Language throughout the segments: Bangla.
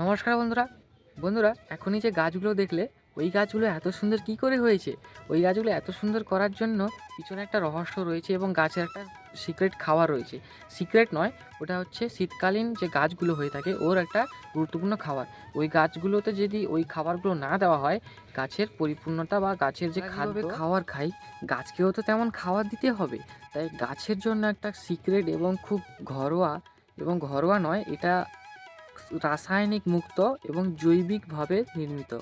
নমস্কার বন্ধুরা। বন্ধুরা এখনই যে গাছগুলো দেখলে ওই গাছগুলো এত সুন্দর কি করে হয়েছে? ওই গাছগুলো এত সুন্দর করার জন্য পিছনে একটা রহস্য রয়েছে এবং গাছের একটা সিক্রেট খাওয়া রয়েছে। সিক্রেট নয় ওটা হচ্ছে শীতকালীন যে গাছগুলো হয়ে থাকে ওর একটা গুরুত্বপূর্ণ খাবার। ওই গাছগুলোতে যদি ওই খাবারগুলো না দেওয়া হয় গাছের পরিপূর্ণতা বা গাছের যে খাদ্য খাবার খাই গাছকেও তো তেমন খাবার দিতে হবে। তাই গাছের জন্য একটা সিক্রেট এবং খুব ঘরোয়া এবং ঘরোয়া নয় এটা রাসায়নিক মুক্ত এবং জৈবিকভাবে নির্মিত।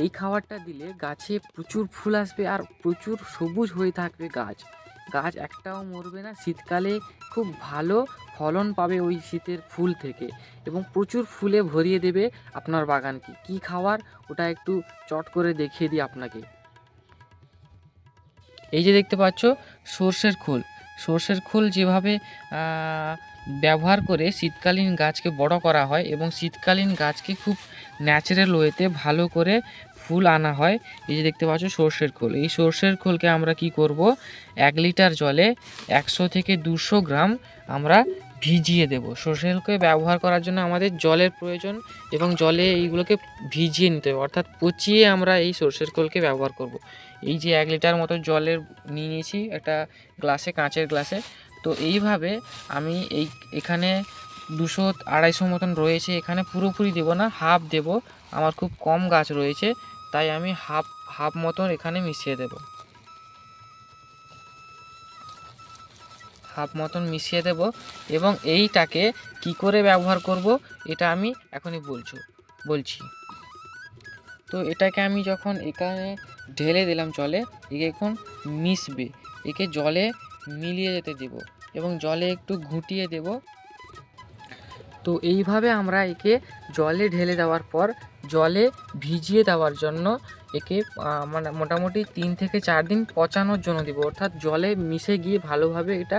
এই খাবারটা দিলে গাছে প্রচুর ফুল আসবে আর প্রচুর সবুজ হয়ে থাকবে গাছ। গাছ একটাও মরবে না, শীতকালে খুব ভালো ফলন পাবে ওই শীতের ফুল থেকে এবং প্রচুর ফুলে ভরিয়ে দেবে আপনার বাগানকে। কি খাবার? ওটা একটু চট করে দেখিয়ে দিই আপনাকে। এই যে দেখতে পাচ্ছ, সর্ষের খোল। সর্ষের খোল যেভাবে ব্যবহার করে শীতকালীন গাছকে বড় করা হয় এবং শীতকালীন গাছকে খুব ন্যাচারাল ওয়েতে ভালো করে ফুল আনা হয়। এই যে দেখতে পাচ্ছ সর্ষের খোল। এই সর্ষের খোলকে আমরা কি করব? এক লিটার জলে একশো থেকে দুশো গ্রাম আমরা ভিজিয়ে দেব। সর্ষের খোলকে ব্যবহার করার জন্য আমাদের জলের প্রয়োজন এবং জলে এইগুলোকে ভিজিয়ে নিতে হবে। অর্থাৎ পচিয়ে আমরা এই সর্ষের খোলকে ব্যবহার করব। এই যে এক লিটার মতো জলের নিয়ে নিয়েছি একটা গ্লাসে, কাঁচের গ্লাসে। তো এইভাবে আমি এই এখানে দুশো আড়াইশো মতন রয়েছে। এখানে পুরোপুরি দেবো না হাফ দেব। আমার খুব কম গাছ রয়েছে, তাই আমি হাফ হাফ মতন এখানে মিশিয়ে দেব। হাফ মতন মিশিয়ে দেব এবং এইটাকে কি করে ব্যবহার করব, এটা আমি এখনই বলছো, বলছি। তো এটাকে আমি যখন এখানে ঢেলে দিলাম জলে, একে এখন মিশবে, একে জলে মিলিয়ে যেতে দেব। এবং জলে একটু ঘুটিয়ে দেব। তো এইভাবে আমরা একে জলে ঢেলে দেওয়ার পর, জলে ভিজিয়ে দেওয়ার জন্য একে মানে মোটামুটি তিন থেকে চার দিন পচানোর জন্য দেবো। অর্থাৎ জলে মিশে গিয়ে ভালোভাবে এটা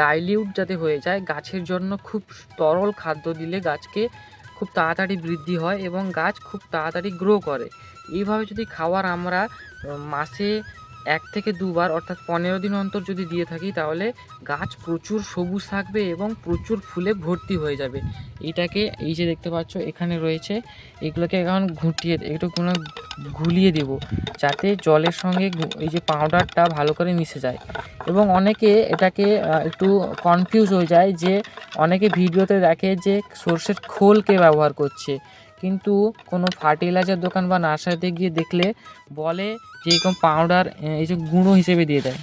ডাইলিউট যাতে হয়ে যায়, গাছের জন্য খুব তরল খাদ্য দিলে গাছকে খুব তাড়াতাড়ি বৃদ্ধি হয় এবং গাছ খুব তাড়াতাড়ি গ্রো করে। এইভাবে যদি খাওয়ার আমরা মাসে এক থেকে দুবার, অর্থাৎ পনেরো দিন অন্তর যদি দিয়ে থাকি, তাহলে গাছ প্রচুর সবুজ থাকবে এবং প্রচুর ফুলে ভর্তি হয়ে যাবে। এটাকে এই যে দেখতে পাচ্ছ, এখানে রয়েছে। এগুলোকে এখন ঘুটিয়ে একটু কোনো গুলিয়ে দেব, যাতে জলের সঙ্গে এই যে পাউডারটা ভালো করে মিশে যায়। এবং অনেকে এটাকে একটু কনফিউজ হয়ে যায় যে, অনেকে ভিডিওতে দেখে যে, সর্ষের খোলকে ব্যবহার করছে। কিন্তু কোনো ফার্টিলাইজার দোকান বা নার্সারিতে গিয়ে দেখলে বলে যে এরকম পাউডার এই যে গুঁড়ো হিসেবে দিয়ে দেয়।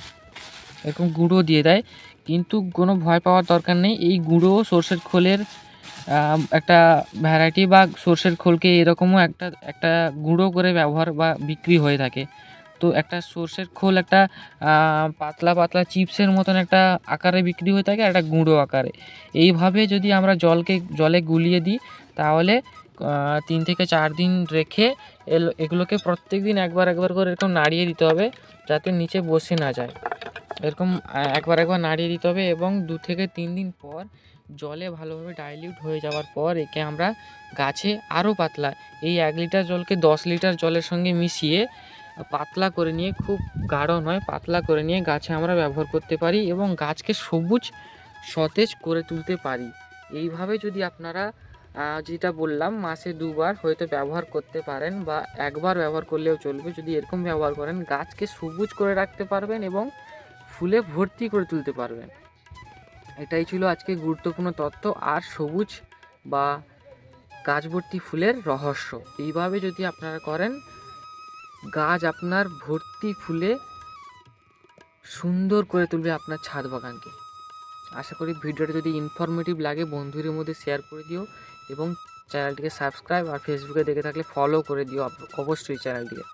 এরকম গুঁড়ো দিয়ে দেয়। কিন্তু কোনো ভয় পাওয়ার দরকার নেই। এই গুঁড়ো সর্ষের খোলের একটা ভ্যারাইটি বা সর্ষের খোলকে এরকমও একটা একটা গুঁড়ো করে ব্যবহার বা বিক্রি হয়ে থাকে। তো একটা সর্ষের খোল একটা পাতলা পাতলা চিপসের মতন একটা আকারে বিক্রি হয়ে থাকে একটা গুঁড়ো আকারে। এইভাবে যদি আমরা জলকে, জলে গুলিয়ে দিই, তাহলে তিন থেকে চার দিন রেখে এগুলোকে প্রত্যেক দিন একবার একবার করে এরকম নাড়িয়ে দিতে হবে যাতে নিচে বসে না যায়। এরকম একবার একবার নাড়িয়ে দিতে হবে এবং দু থেকে তিন দিন পর জলে ভালোভাবে ডাইলিউট হয়ে যাওয়ার পর একে আমরা গাছে আরও পাতলা, এই এক লিটার জলকে দশ লিটার জলের সঙ্গে মিশিয়ে পাতলা করে নিয়ে, খুব গাঢ় নয়, পাতলা করে নিয়ে গাছে আমরা ব্যবহার করতে পারি এবং গাছকে সবুজ, সতেজ করে তুলতে পারি। এইভাবে যদি আপনারা যেটা বললাম, মাসে দুবার হয়তো ব্যবহার করতে পারেন বা একবার ব্যবহার করলেও চলবে। যদি এরকম ব্যবহার করেন, গাছকে সবুজ করে রাখতে পারবেন এবং ফুলে ভর্তি করে তুলতে পারবেন। এটাই ছিল আজকে গুরুত্বপূর্ণ তথ্য। আর সবুজ বা গাছ ভর্তি ফুলের রহস্য, এইভাবে যদি আপনারা করেন, গাছ আপনার ভর্তি ফুলে সুন্দর করে তুলবে আপনার ছাদ বাগানকে। আশা করি ভিডিওটা যদি ইনফরমেটিভ লাগে, বন্ধুদের মধ্যে শেয়ার করে দিও। এবং চ্যানেলটিকে সাবস্ক্রাইব আর ফেসবুকে দেখে থাকলে ফলো করে দিও অব- অবশ্যই চ্যানেলটিকে